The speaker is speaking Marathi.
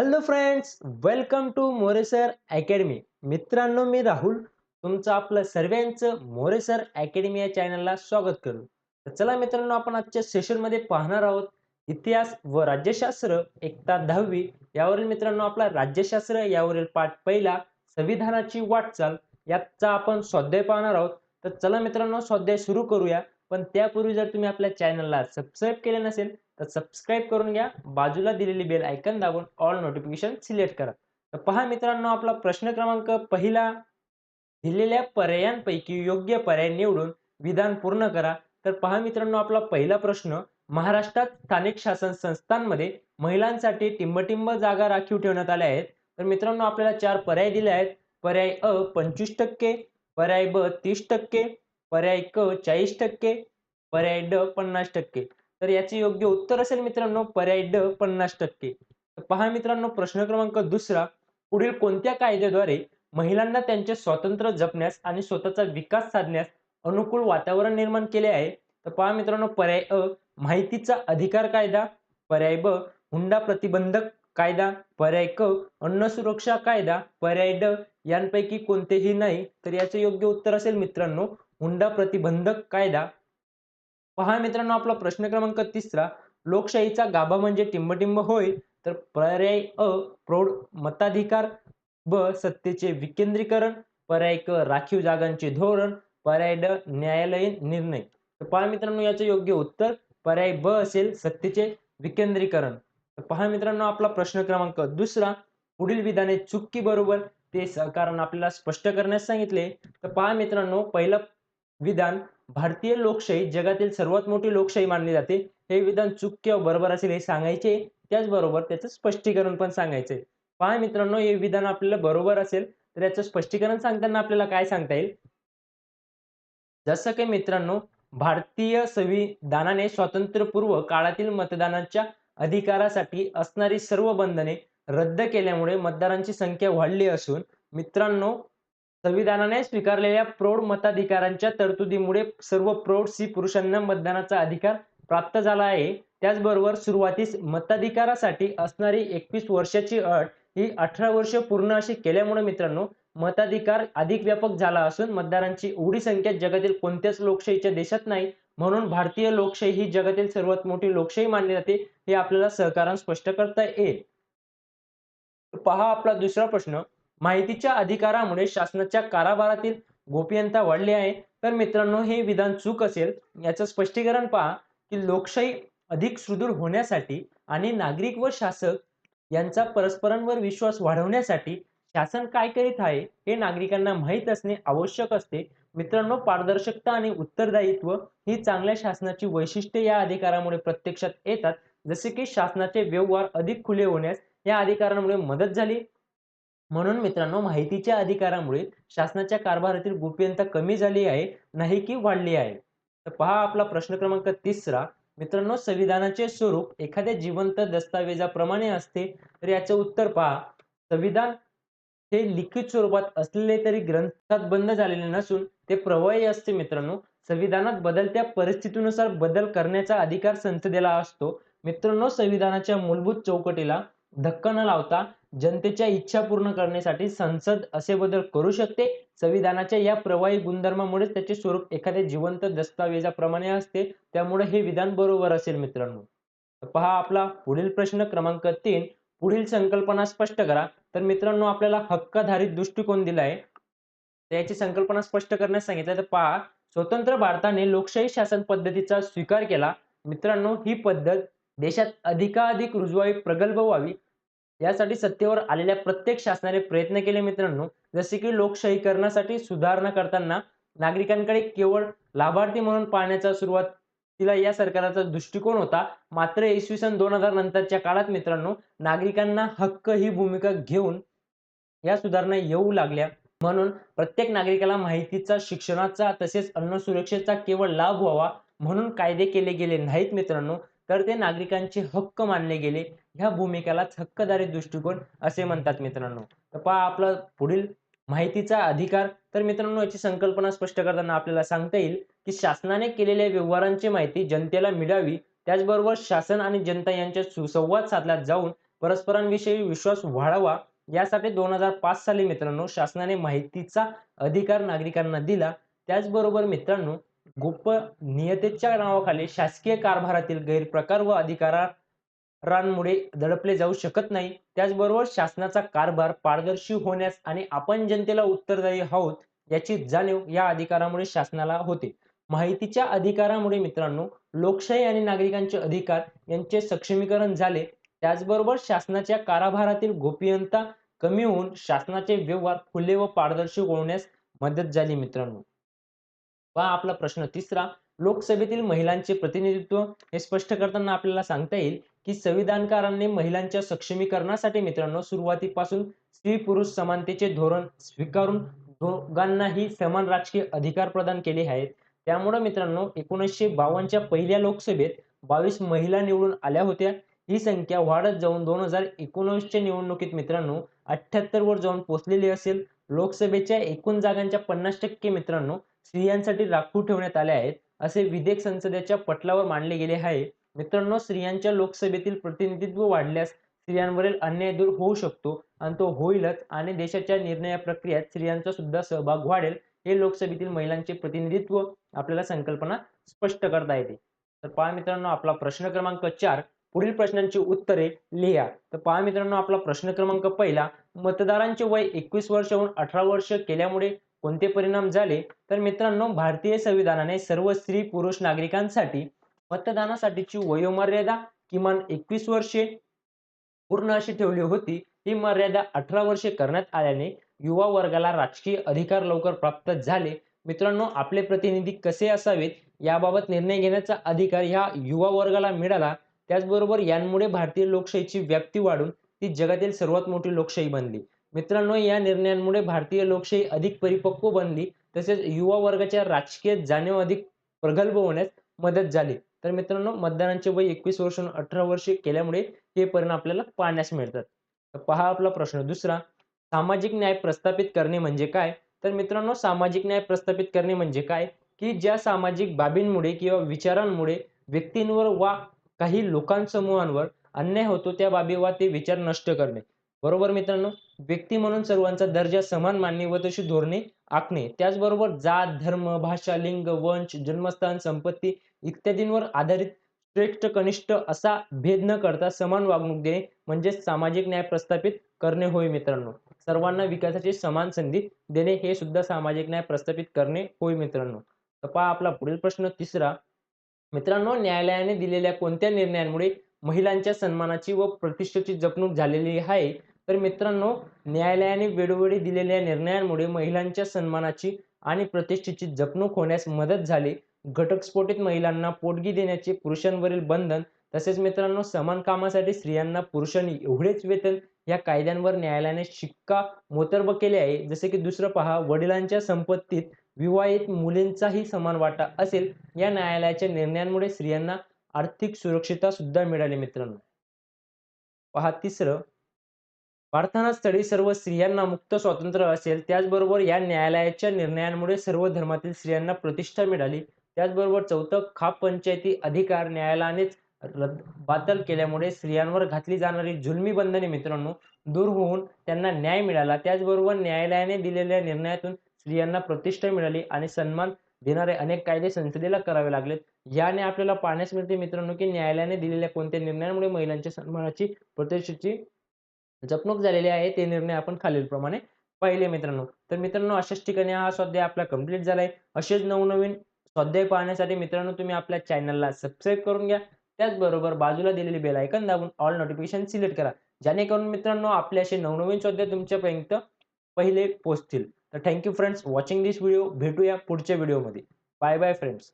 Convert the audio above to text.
Hello friends welcome to More sir academy मित्रांनो मी राहुल. तुमचं आपलं सर्वांचं मोरेसर अकॅडमी या चॅनलला स्वागत करू. तर चला मित्रांनो आपण आजच्या सेशनमध्ये पाहणार आहोत इतिहास व राज्यशास्त्र एकता दहावी. यावरील मित्रांनो आपला राज्यशास्त्र यावरील पाठ पहिला संविधानाची वाटचाल याचा आपण स्वाध्याय पाहणार आहोत. तर चला मित्रांनो स्वाध्याय सुरू करूया. पण त्यापूर्वी जर तुम्ही आपल्या चॅनलला सबस्क्राईब केले नसेल तर सबस्क्राईब करून घ्या. बाजूला दिलेली बेल आयकन दाबून ऑल नोटिफिकेशन सिलेक्ट करा. तर पहा मित्रांनो आपला प्रश्न क्रमांक पहिला. दिलेल्या पर्यायांपैकी योग्य पर्याय निवडून विधान पूर्ण करा. तर पहा मित्रांनो आपला पहिला प्रश्न महाराष्ट्रात स्थानिक शासन संस्थांमध्ये महिलांसाठी टिंबटिंब जागा राखीव ठेवण्यात आल्या आहेत. तर मित्रांनो आपल्याला चार पर्याय दिले आहेत. पर्याय अ पंचवीस टक्के. पर्याय ब तीस टक्के. पर्याय क चाळीस टक्के. पर्याय ड पन्नास टक्के. तर याचे योग्य उत्तर असेल मित्रांनो पर्याय ड पन्नास टक्के. तर पहा मित्रांनो प्रश्न क्रमांक दुसरा. पुढील कोणत्या कायद्याद्वारे महिलांना त्यांचे स्वातंत्र्य जपण्यास आणि स्वतःचा विकास साधण्यास अनुकूल वातावरण निर्माण केले आहे? तर पहा मित्रांनो पर्याय अ माहितीचा अधिकार कायदा. पर्याय ब हुंडा प्रतिबंधक कायदा. पर्याय क अन्न सुरक्षा कायदा. पर्याय ड यांपैकी कोणतेही नाही. तर याचे योग्य उत्तर असेल मित्रांनो हुंडा प्रतिबंधक कायदा. पहा मित्रांनो आपला प्रश्न क्रमांक तिसरा. लोकशाहीचा गाभा म्हणजे टिंबटिंब होय तर पर्याय अ प्रौढ मताधिकार ब सत्तेचे विकेंद्रीकरण पर्याय क राखीव जागांचे धोरण पर्याय ड न्यायालयीन निर्णय. तर पहा मित्रांनो याचे योग्य उत्तर पर्याय ब असेल सत्तेचे विकेंद्रीकरण. तर पहा मित्रांनो आपला प्रश्न क्रमांक दुसरा. पुढील विधाने चुकी बरोबर ते कारण आपल्याला स्पष्ट करण्यास सांगितले. तर पहा मित्रांनो पहिलं विधान भारतीय लोकशाही जगातील सर्वात मोठी लोकशाही मानली जाते. हे विधान चूक किंवा बरोबर असेल हे सांगायचे. त्याचबरोबर त्याचं स्पष्टीकरण पण सांगायचे पहा मित्रांनो हे विधान आपल्याला बरोबर असेल तर याचं स्पष्टीकरण सांगताना आपल्याला काय सांगता येईल? जसं की मित्रांनो भारतीय संविधानाने स्वातंत्र्यपूर्व काळातील मतदानाच्या अधिकारासाठी असणारी सर्व बंधने रद्द केल्यामुळे मतदारांची संख्या वाढली असून मित्रांनो संविधानाने स्वीकारलेल्या प्रौढ मताधिकारांच्या तरतुदीमुळे सर्व प्रौढ स्त्री पुरुषांना मतदानाचा अधिकार प्राप्त झाला आहे. त्याचबरोबर सुरुवातीस मताधिकारासाठी असणारी एकवीस वर्षाची अट ही अठरा वर्ष पूर्ण अशी केल्यामुळे मित्रांनो मताधिकार अधिक व्यापक झाला असून मतदारांची एवढी संख्या जगातील कोणत्याच लोकशाहीच्या देशात नाही. म्हणून भारतीय लोकशाही ही जगातील सर्वात मोठी लोकशाही मानली जाते हे आपल्याला सहकारान स्पष्ट करता येईल. पहा आपला दुसरा प्रश्न. माहितीच्या अधिकारामुळे शासनाच्या कारभारातील गोपनीयता वाढली आहे. तर मित्रांनो हे विधान चूक असेल याचं स्पष्टीकरण पहा की लोकशाही अधिक सुदृढ होण्यासाठी आणि नागरिक व शासक यांचा परस्परांवर विश्वास वाढवण्यासाठी शासन काय करीत आहे हे नागरिकांना माहीत असणे आवश्यक असते. मित्रांनो पारदर्शकता आणि उत्तरदायित्व ही चांगल्या शासनाची वैशिष्ट्ये या अधिकारामुळे प्रत्यक्षात येतात. जसे की शासनाचे व्यवहार अधिक खुले होण्यास या अधिकारांमुळे मदत झाली. म्हणून मित्रांनो माहितीच्या अधिकारामुळे शासनाच्या कारभारातील गोपनीयता कमी झाली आहे नाही की वाढली आहे. तर पहा आपला प्रश्न क्रमांक तिसरा. मित्रांनो संविधानाचे स्वरूप एखाद्या जिवंत दस्तावेजाप्रमाणे असते तर याचे उत्तर पहा. संविधान हे लिखित स्वरूपात असलेले तरी ग्रंथात बंद झालेले नसून ते प्रवाही असते मित्रांनो. संविधानात बदलत्या परिस्थितीनुसार बदल करण्याचा अधिकार संसदेला असतो. मित्रांनो संविधानाच्या मूलभूत चौकटीला धक्का न लावता जनतेच्या इच्छा पूर्ण करण्यासाठी संसद असे बदल करू शकते. संविधानाच्या या प्रवाही गुणधर्मामुळे त्याचे स्वरूप एखाद्या जिवंत दस्तावेजाप्रमाणे असते. त्यामुळे हे विधान बरोबर असेल मित्रांनो. पहा आपला पुढील प्रश्न क्रमांक तीन. पुढील संकल्पना स्पष्ट करा. तर मित्रांनो आपल्याला हक्काधारित दृष्टिकोन दिलाय त्याची संकल्पना स्पष्ट करण्यास सांगितलं तर पहा. स्वतंत्र भारताने लोकशाही शासन पद्धतीचा स्वीकार केला. मित्रांनो ही पद्धत देशात अधिकाधिक रुजवाई प्रगल्भ व्हावी यासाठी सत्तेवर आलेल्या प्रत्येक शासनाने प्रयत्न केले मित्रांनो. जसे की लोकशाहीकरणासाठी सुधारणा करताना नागरिकांकडे केवळ लाभार्थी म्हणून पाहण्याचा सुरुवातीला या सरकारचा दृष्टिकोन होता. मात्र इसवी सन दोन हजार नंतरच्या काळात मित्रांनो नागरिकांना हक्क ही भूमिका घेऊन या सुधारणा येऊ लागल्या. म्हणून प्रत्येक नागरिकाला माहितीचा शिक्षणाचा तसेच अन्न सुरक्षेचा केवळ लाभ व्हावा म्हणून कायदे केले गेले नाहीत मित्रांनो. तर ते नागरिकांचे हक्क मानले गेले. ह्या भूमिकेलाच हक्कदारी दृष्टिकोन असे म्हणतात मित्रांनो. तर पहा आपला पुढील माहितीचा अधिकार. तर मित्रांनो याची संकल्पना स्पष्ट करताना आपल्याला सांगता येईल की शासनाने केलेल्या व्यवहारांची माहिती जनतेला मिळावी. त्याचबरोबर शासन आणि जनता यांच्यात सुसंवाद साधला जाऊन परस्परांविषयी विश्वास वाढावा. यासाठी दोन हजार पाच साली मित्रांनो शासनाने माहितीचा अधिकार नागरिकांना दिला. त्याचबरोबर मित्रांनो गोपनीयतेच्या नावाखाली शासकीय कारभारातील गैरप्रकार व अधिकारांमुळे दडपले जाऊ शकत नाही. त्याचबरोबर शासनाचा कारभार पारदर्शी होण्यास आणि आपण जनतेला उत्तरदायी आहोत याची जाणीव या अधिकारामुळे शासनाला होते. माहितीच्या अधिकारामुळे मित्रांनो लोकशाही आणि नागरिकांचे अधिकार यांचे सक्षमीकरण झाले. त्याचबरोबर शासनाच्या कारभारातील गोपनीयता कमी होऊन शासनाचे व्यवहार खुले व पारदर्शी होण्यास मदत झाली मित्रांनो. पहा आपला प्रश्न तिसरा. लोकसभेतील महिलांचे प्रतिनिधित्व हे स्पष्ट करताना आपल्याला सांगता येईल की संविधानकारांनी महिलांच्या सक्षमीकरणासाठी मित्रांनो सुरुवातीपासून स्त्री पुरुष समानतेचे धोरण स्वीकारून दोघांनाही समान राजकीय अधिकार प्रदान केले आहेत. त्यामुळे मित्रांनो एकोणीसशे बावन्नच्या पहिल्या लोकसभेत बावीस महिला निवडून आल्या होत्या. ही संख्या वाढत जाऊन दोन हजार एकोणवीसच्या निवडणुकीत मित्रांनो अठ्ठ्याहत्तर वर जाऊन पोहोचलेली असेल. लोकसभेच्या एकूण जागांच्या पन्नास टक्के मित्रांनो स्त्रियांसाठी राखू ठेवण्यात आल्या आहेत असे विधेयक संसदेच्या पटलावर मांडले गेले आहे. मित्रांनो स्त्रियांच्या लोकसभेतील प्रतिनिधित्व वाढल्यास स्त्रियांवरील अन्याय दूर होऊ शकतो आणि तो होईलच आणि देशाच्या निर्णय प्रक्रियेत स्त्रियांचा सुद्धा सहभाग वाढेल हे लोकसभेतील महिलांचे प्रतिनिधित्व आपल्याला संकल्पना स्पष्ट करता येते. तर पहा मित्रांनो आपला प्रश्न क्रमांक चार पुढील प्रश्नांची उत्तरे लिहा. तर पहा मित्रांनो आपला प्रश्न क्रमांक पहिला मतदारांचे वय एकवीस वर्षाहून अठरा वर्ष केल्यामुळे कोणते परिणाम झाले? तर मित्रांनो भारतीय संविधानाने सर्व स्त्री पुरुष नागरिकांसाठी मतदानासाठीची वयोमर्यादा किमान एकवीस वर्षे पूर्ण अशी ठेवली होती. ही मर्यादा अठरा वर्षे करण्यात आल्याने युवा वर्गाला राजकीय अधिकार लवकर प्राप्त झाले. मित्रांनो आपले प्रतिनिधी कसे असावेत याबाबत निर्णय घेण्याचा अधिकार ह्या युवा वर्गाला मिळाला. त्याचबरोबर यांमुळे भारतीय लोकशाहीची व्याप्ती वाढून ती जगातील सर्वात मोठी लोकशाही बनली. मित्रांनो या निर्णयांमुळे भारतीय लोकशाही अधिक परिपक्व बनली तसेच युवा वर्गाच्या राजकीय जाणीव अधिक प्रगल्भ होण्यास मदत झाली. तर मित्रांनो मतदारांचे वय एकवीस वर्ष अठरा वर्षे केल्यामुळे हे परिणाम आपल्याला पाहण्यास मिळतात. तर पहा आपला प्रश्न. दुसरा सामाजिक न्याय प्रस्थापित करणे म्हणजे काय? तर मित्रांनो सामाजिक न्याय प्रस्थापित करणे म्हणजे काय? की ज्या सामाजिक बाबींमुळे किंवा विचारांमुळे व्यक्तींवर वा काही लोकांसमूहांवर अन्याय होतो त्या बाबी वा ते विचार नष्ट करणे. बरोबर मित्रांनो? व्यक्ती म्हणून सर्वांचा दर्जा समान मानणे व तशी धोरणे आखणे. त्याचबरोबर जात धर्म भाषा लिंग वंश जन्मस्थान संपत्ती इत्यादींवर आधारित श्रेष्ठ कनिष्ठ असा भेद न करता समान वागणूक देणे म्हणजे सामाजिक न्याय प्रस्थापित करणे होय मित्रांनो. सर्वांना विकासाची समान संधी देणे हे सुद्धा सामाजिक न्याय प्रस्थापित करणे होय मित्रांनो. तर पहा आपला पुढील प्रश्न तिसरा. मित्रांनो न्यायालयाने दिलेल्या कोणत्या निर्णयांमुळे महिलांच्या सन्मानाची व प्रतिष्ठेची जपणूक झालेली आहे? तर मित्रांनो न्यायालयाने वेळोवेळी दिलेल्या निर्णयांमुळे महिलांच्या सन्मानाची आणि प्रतिष्ठेची जपणूक होण्यास मदत झाली. घटस्फोटित महिलांना पोटगी देण्याचे पुरुषांवरील बंधन तसेच मित्रांनो समान कामासाठी स्त्रियांना पुरुषांनी एवढेच वेतन या कायद्यांवर न्यायालयाने शिक्का मोतर्ब केले आहे जसे की दुसरं पहा वडिलांच्या संपत्तीत विवाहित मुलींचाही समान वाटा असेल या न्यायालयाच्या निर्णयांमुळे स्त्रियांना आर्थिक सुरक्षिता सुद्धा मिळाली मित्रांनो. पहा तिसरं प्रार्थना स्थळी सर्व स्त्रियांना मुक्त स्वातंत्र्य असेल. त्याचबरोबर या न्यायालयाच्या निर्णयांमुळे सर्व धर्मातील स्त्रियांना प्रतिष्ठा मिळाली. त्याचबरोबर चौथं खाप पंचायती अधिकार न्यायालयानेच रद्द बातल केल्यामुळे स्त्रियांवर घातली जाणारी जुलमी बंधने मित्रांनो दूर होऊन त्यांना न्याय मिळाला. त्याचबरोबर न्यायालयाने दिलेल्या निर्णयातून स्त्रियांना प्रतिष्ठा मिळाली आणि सन्मान देणारे अनेक कायदे संसदेला करावे लागलेत याने आपल्याला पाहण्यास मिळते मित्रांनो की न्यायालयाने दिलेल्या कोणत्या निर्णयामुळे महिलांच्या सन्मानाची प्रतिष्ठेची जपणूक झालेली आहे ते निर्णय आपण खालीलप्रमाणे पाहिले मित्रांनो. तर मित्रांनो अशाच ठिकाणी हा स्वाध्याय आपला कंप्लीट झालाय. असेच नवनवीन स्वाध्याय पाहण्यासाठी मित्रांनो तुम्ही आपल्या चॅनलला सबस्क्राईब करून घ्या. त्याचबरोबर बाजूला दिलेली बेल ऐकन दाबून ऑल नोटिफिकेशन सिलेक्ट करा. जेणेकरून मित्रांनो आपले असे नवनवीन स्वाध्याय तुमच्यापर्यंत पहिले पोहोचतील. तर thank you friends watching this video भेटूया पुढच्या व्हिडिओमध्ये बाय बाय फ्रेंड्स